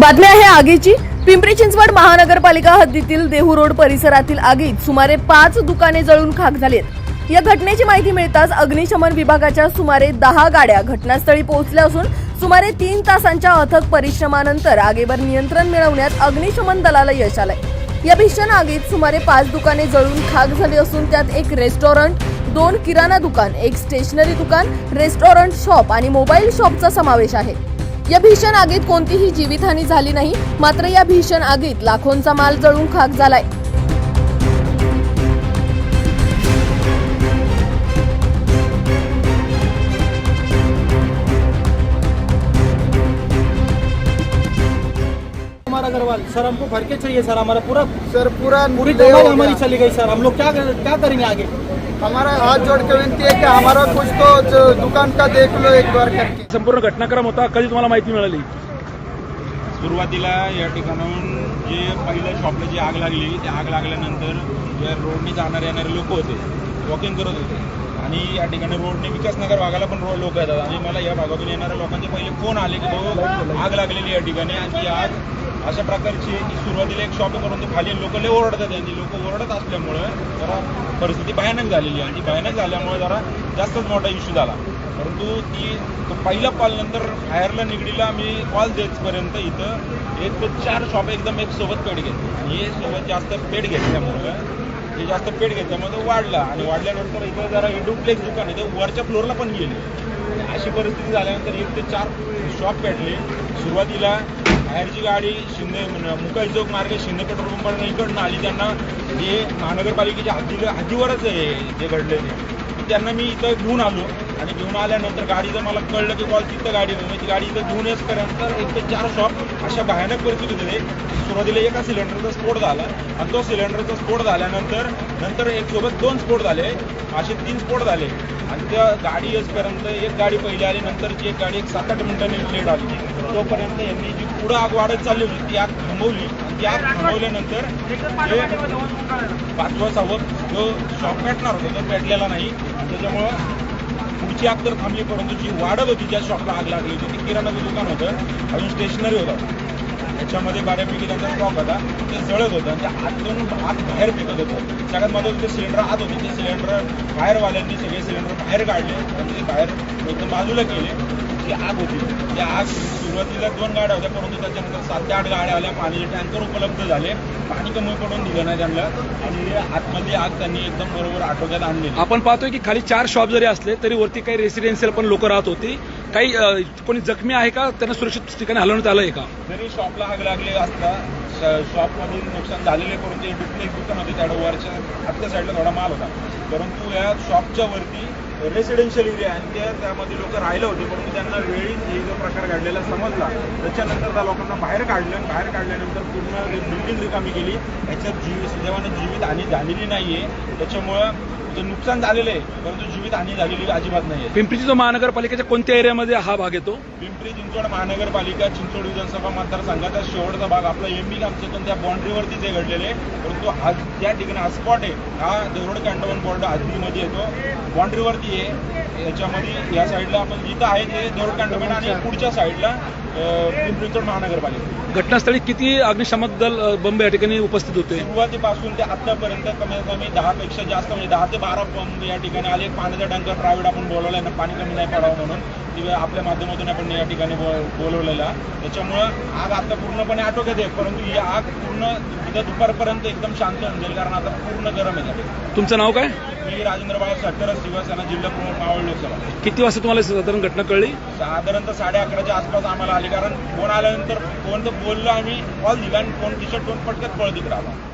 बातमी आहे आगीची. पिंपरी चिंचवड महानगरपालिका हद्दीतील देहू रोड परिसरातील आगीत सुमारे पाच दुकाने जळून खाक झालीत. या घटनेची माहिती मिळताच अग्निशमन विभागाच्या सुमारे दहा गाड्या घटनास्थळी पोहोचल्या असून सुमारे तीन तासांच्या अथक परिश्रमानंतर आगीवर नियंत्रण मिळवण्यात अग्निशमन दलाला यश आलंय. या भीषण आगीत सुमारे पाच दुकाने जळून खाक झाली असून त्यात एक रेस्टॉरंट दोन किराणा दुकान एक स्टेशनरी दुकान रेस्टॉरंट शॉप आणि मोबाईल शॉपचा समावेश आहे. या भीषण आगीत कोणतीही जीवितहानी झाली नाही मात्र या भीषण आगीत लाखोंचा माल जळून खाक झालाय अग्रवाल सर हमको भर के चाहिए सर हमारा पूरा सर पूरा पूरी हो गया। हमारी चली गई सर हम लोग क्या क्या करेंगे आगे हमारा हाथ जोड़ के विनती है कि हमारा कुछ तो जो दुकान का देख लो एक बार करके। संपूर्ण घटनाक्रम होता कधी तुम्हाला माहिती मिळाली. सुरुवातीला या ठिकाणाहून जे पहिल्या शॉपला जी आग लागली त्या आग लागल्यानंतर या रोडने जाणारे येणारे लोक होते वॉकिंग करत होते. आणि या ठिकाणी रोडने विकासनगर भागाला पण रो लोक येतात. आणि मला या भागातून येणाऱ्या लोकांचे पहिले फोन आले की भाऊ आग लागलेली या ठिकाणी. आणि ती आग अशा प्रकारची आहे सुरुवातीला एक शॉप करून ते खाली लोक लय ओरडतात आणि लोक ओरडत असल्यामुळं जरा परिस्थिती भयानक झालेली आणि भयानक झाल्यामुळे जरा जास्तच मोठा इश्यू झाला. परंतु ती तो पहिला कॉल नंतर फायरला निगडीला आम्ही कॉल देतपर्यंत इथं एक ते चार शॉप एकदम एक सोबत पेट घेतली. आणि हे सोबत जास्त पेट घेतल्यामुळं हे जास्त पेट घेतल्यामुळे तो वाढला. आणि वाढल्यानंतर इथं जरा हे डुप्लेक्स दुकान आहे ते वरच्या फ्लोअरला पण गेले. अशी परिस्थिती झाल्यानंतर एक ते चार शॉप पेटले. सुरुवातीला बाहेरची गाडी शिंदे मुकाई चौक मार्गे शिंदे पेट्रोल पंपाकडनं इकडनं आली. त्यांना जे महानगरपालिकेच्या हद्दी हद्दीवरच आहे जे घडलेले. त्यांना मी इथं घेऊन आलो. आणि घेऊन आल्यानंतर गाडीचं मला कळलं की कॉल तिथं गाडी म्हणजे गाडी इथं घेऊन येतपर्यंत एक ते चार शॉप अशा भयानक परिस्थितीत होते. म्हणजे सुरुवातीला एका सिलेंडरचा स्फोट झाला आणि तो सिलेंडरचा स्फोट झाल्यानंतर नंतर एक सोबत दोन स्फोट झाले. असे तीन स्फोट झाले. आणि त्या गाडी येसपर्यंत एक गाडी पहिली आली नंतरची एक गाडी एक सात आठ मिनिटांनी लेट आली. तोपर्यंत यांनी जी पुढं आग वाढत चालली होती ती आग थांबवली. ती आग थांबवल्यानंतर पाचवा सहावं जो शॉप पेटणार होता तो पेटलेला नाही. त्याच्यामुळं पुढची आग तर थांबली परंतु जी वाढत होती ज्या शॉपला आग लागली होती ती किराणाचं दुकान होतं. अजून स्टेशनरी होतं. त्याच्यामध्ये बऱ्यापैकी त्यांचा स्टॉक होता. ते जळत होतं आणि त्या आतून आत बाहेर फेकत होतं. सगळ्यात महत्त्वाचं ते सिलेंडर आत होते. ते सिलेंडर बाहेरवाल्यांनी सगळे सिलेंडर बाहेर काढले आणि ते बाहेर एकदम बाजूला केले. जी आग होती. त्या आग सुरुवातीला दोन गाड्या होत्या परंतु त्याच्यानंतर सात ते आठ गाड्या आल्या. पाण्याचे टँकर उपलब्ध झाले. पाणी कमी पडून दिलं नाही त्यांना. आणि आतमधली आग त्यांनी एकदम बरोबर आटोक्यात आणली आपण पाहतोय की खाली चार शॉप जरी असले तरी वरती काही रेसिडेन्शियल पण लोक राहत होती. काही कोणी जखमी आहे का? त्यांना सुरक्षित ठिकाणी हलवण्यात आलंय का? जरी शॉपला आग लागली असता शॉपमध्ये नुकसान झालेले परंतु दुकान होते त्या वरच्या आतल्या साईडला थोडा माल होता. परंतु या शॉपच्या वरती रेसिडेन्शियल एरिया आणि त्या त्यामध्ये लोक राहिले होते परंतु त्यांना वेळीच हे जो प्रकार घडलेला समजला. त्याच्यानंतर त्या लोकांना बाहेर काढलं आणि बाहेर काढल्यानंतर पूर्ण बिल्डिंग रिकामी केली. याच्यात जीव सुदैवाने जीवित हानी झालेली नाहीये. त्याच्यामुळं जे नुकसान झालेलं आहे परंतु जीवित हानी झालेली अजिबात नाहीये. पिंपरी चिंचवड महानगरपालिकेच्या कोणत्या एरियामध्ये हा भाग येतो? पिंपरी चिंचवड महानगरपालिका चिंचवड विधानसभा मतदारसंघाचा शेवटचा भाग. आपला एमबी आमच्यातून त्या बाउंड्रीवरतीच हे घडलेले आहे. परंतु हा ज्या ठिकाणी हा स्पॉट आहे. हा देवरोड कॅन्टोन्मेंट बोर्ड हद्दीमध्ये येतो बाउंड्रीवरती आहे याच्यामध्ये या साईडला आपण जिथं आहे ते देवरोड कॅन्टोन्मेंट आणि पुढच्या साईडला अं, पिंपरी चिंचवड महानगरपालिका घटनास्थळी किती अग्निशामक दल बंब या ठिकाणी उपस्थित होते? सुरुवातीपासून ते आतापर्यंत कमीत कमी दहा पेक्षा जास्त म्हणजे दहा ते बारा पंप या ठिकाणी आले. पाण्याचा टँकर प्रायव्हेट आपण बोलवलाय ना पाणी कमी नाही पडावं म्हणून. आपल्या माध्यमातून आपण या ठिकाणी बोलवलेला. त्याच्यामुळं आग आता पूर्णपणे आटोक्यात आहे परंतु ही आग पूर्ण उद्या दुपारपर्यंत एकदम शांत होऊन जाईल कारण आता पूर्ण गरम आहे. तुमचं नाव काय? मी राजेंद्र बाळा साटकर शिवसेना जिल्हा प्रमुख मावळ लोकसभा किती वाजता तुम्हाला साधारण घटना कळली? साधारणतः साडे अकराच्या आसपास आम्हाला आली कारण फोन आल्यानंतर फोन तर बोललो आम्ही कॉल दिला आणि फोन खिशात ठेवून पटकन पळत इकडे आला.